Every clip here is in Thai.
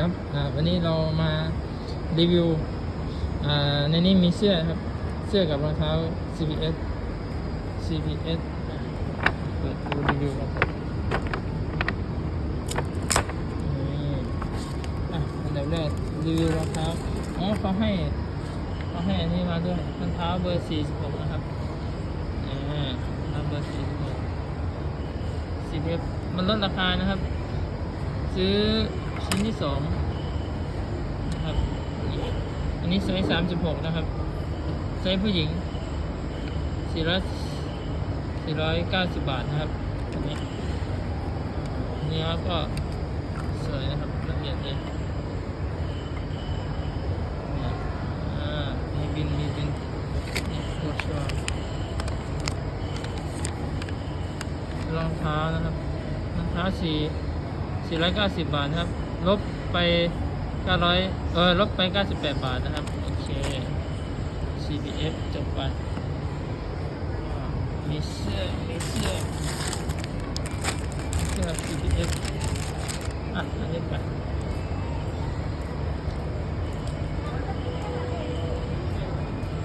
ครับวันนี้เรามารีวิวในนี้มีเสื้อครับ เสื้อกับรองเท้า CPS CPS เปิดดูรีวิวกันครับนี่อะอันดับแรกรีวิวรองเท้าอ๋อเขาให้เขาให้อันนี้มาด้วยรองเท้าเบอร์ 46 นะครับอ่ารองเท้าเบอร์ 46 CPS มันลดราคานะครับ ซื้อ ชิ้นที่สองนะครับ อันนี้ไซส์สามสิบหกนะครับ ไซส์ผู้หญิงสี่ร้อยสี่ร้อยเก้าสิบบาทนะครับอันนี้เนื้อก็สวยนะครับละเอียดเลยเนี่ยอ่ามีบินมีบินนี่โคตรชอบรองเท้านะครับรองเท้าสี่สี่ร้อยเก้าสิบบาทครับ ลบไปเก้าร้อยเออลบไปเก้าสิบาทนะครับ โอเค CPF จบไปอ่ามีเสื้อมีเสื้อเสื้อ CPF อะ อันนี้ไป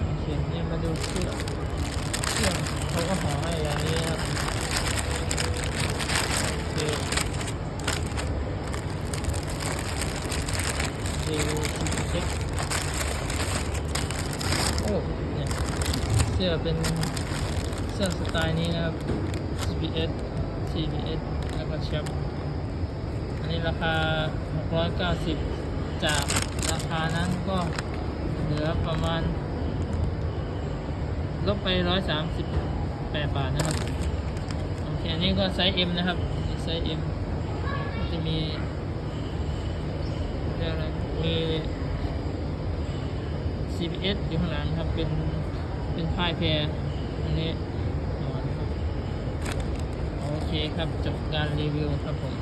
โอเคเนี่ยมาดูเสื้อเสื้อเขาก็ห่อให้อย่างนี้ครับ โอเคดูเช็คโอ้เนี่ยเสื้อเป็นเสื้อสไตล์นี้นะครับ CPS CPS แล้วก็แชมป์อันนี้ราคา 690 จากราคานั้นก็เหลือประมาณ ลบไป 138 บาทนะครับ โอเค อันนี้ก็ไซส์ M นะครับ ไซส์ M จะมีเรียกอะไรมี CPS อยู่ข้างหลังครับ เป็น เป็นพายแพรอันนี้นอนครับ โอเคครับ จบการรีวิวครับผม